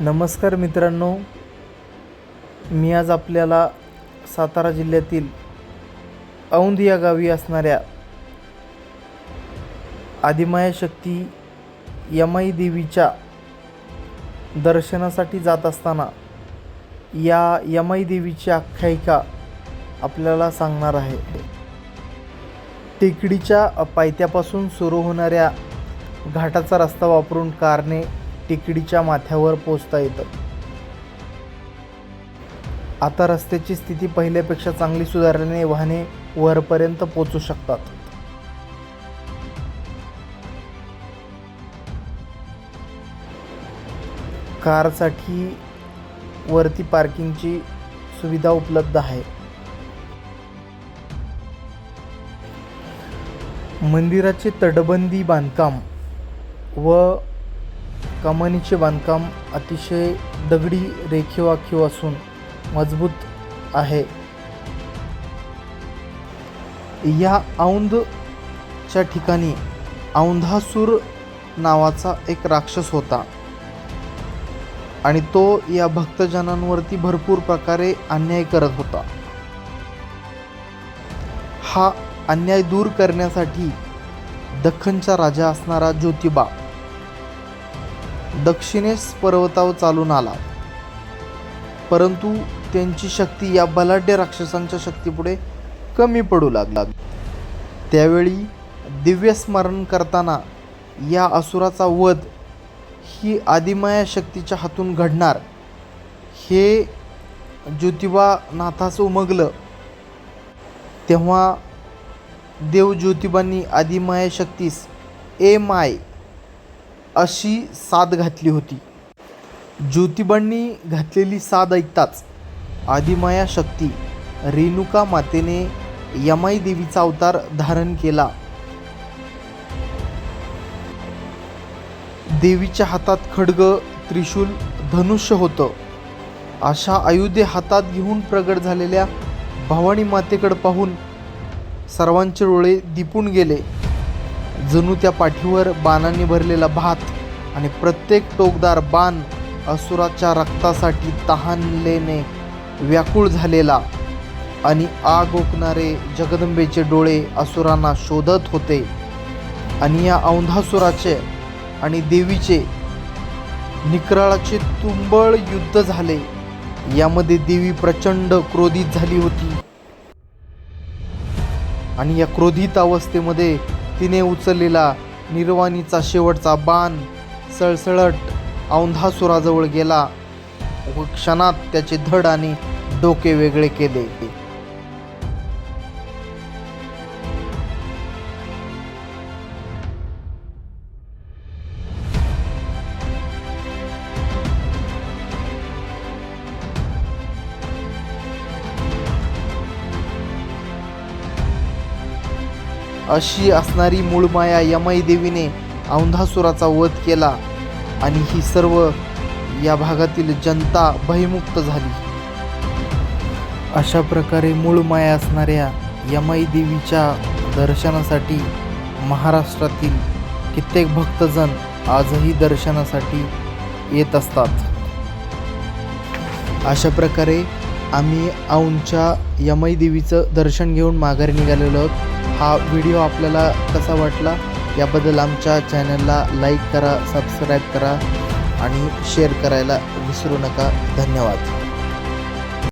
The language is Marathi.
नमस्कार मित्रांनो मी आज आपल्याला सातारा जिल्ह्यातील औंध या गावी असणाऱ्या आदिमाया शक्ती यमाई देवीच्या दर्शनासाठी जात असताना या यमाई देवीची आख्यायिका आपल्याला सांगणार आहे. टेकडीच्या पायथ्यापासून सुरू होणाऱ्या घाटाचा रस्ता वापरून कारने टेकडीच्या माथ्यावर पोचता येतं. आता रस्त्याची स्थिती पहिल्यापेक्षा चांगली सुधारल्याने वाहने वरपर्यंत पोचू शकतात. कारसाठी वरती पार्किंगची सुविधा उपलब्ध आहे. मंदिराचे तटबंदी बांधकाम व कमानीचे बांधकाम अतिशय दगडी रेखीवाखीव असून मजबूत आहे. या औंधच्या ठिकाणी औंधासूर नावाचा एक राक्षस होता आणि तो या भक्तजनांवरती भरपूर प्रकारे अन्याय करत होता. हा अन्याय दूर करण्यासाठी दख्खनचा राजा असणारा ज्योतिबा दक्षिणेस पर्वतावर चालून आला. परंतु त्यांची शक्ती या बलाढ्य राक्षसांच्या शक्तीपुढे कमी पडू लागला. त्यावेळी दिव्य स्मरण करताना या असुराचा वध ही आदिमाया शक्तीच्या हातून घडणार. हे ज्योतिबा नाथास उमगलं. तेव्हा देव ज्योतिबांनी आदिमाया शक्तीस ए माय अशी साद घातली होती. ज्योतिबांनी घातलेली साद ऐकताच आदिमाया शक्ती रेणुका मातेने यमाई देवीचा अवतार धारण केला. देवीच्या हातात खडग त्रिशूल धनुष्य होतं. अशा आयुधे हातात घेऊन प्रगट झालेल्या भवानी मातेकडे पाहून सर्वांचे डोळे दिपून गेले. जणू त्या पाठीवर बाणांनी भरलेला भात आणि प्रत्येक टोकदार बाण असुराच्या रक्तासाठी तहानलेने व्याकुळ झालेला आणि आग ओकणारे जगदंबेचे डोळे असुरांना शोधत होते. आणि या औंधासुराचे आणि देवीचे निकराळाचे तुंबळ युद्ध झाले. यामध्ये देवी प्रचंड क्रोधित झाली होती. आणि या क्रोधित अवस्थेमध्ये तिने उचललेला निर्वाणीचा शेवटचा बाण सळसळट औंधासुराजवळ गेला. व क्षणात त्याचे धड आणि डोके वेगळे केले. अशी असणारी मूळमाया यमाई देवीने औंधासुराचा वध केला आणि ही सर्व या भागातील जनता भयमुक्त झाली. अशा प्रकारे मूळमाया असणाऱ्या यमाई देवीच्या दर्शनासाठी महाराष्ट्रातील कित्येक भक्तजण आजही दर्शनासाठी येत असतात. अशा प्रकारे आम्ही औंधच्या यमाई देवीचं दर्शन घेऊन माघारी निघालेलो आहोत. हा व्हिडिओ आपल्याला कसा वाटला याबद्दल आमच्या चॅनलला लाईक करा सबस्क्राईब करा आणि शेअर करायला विसरू नका. धन्यवाद.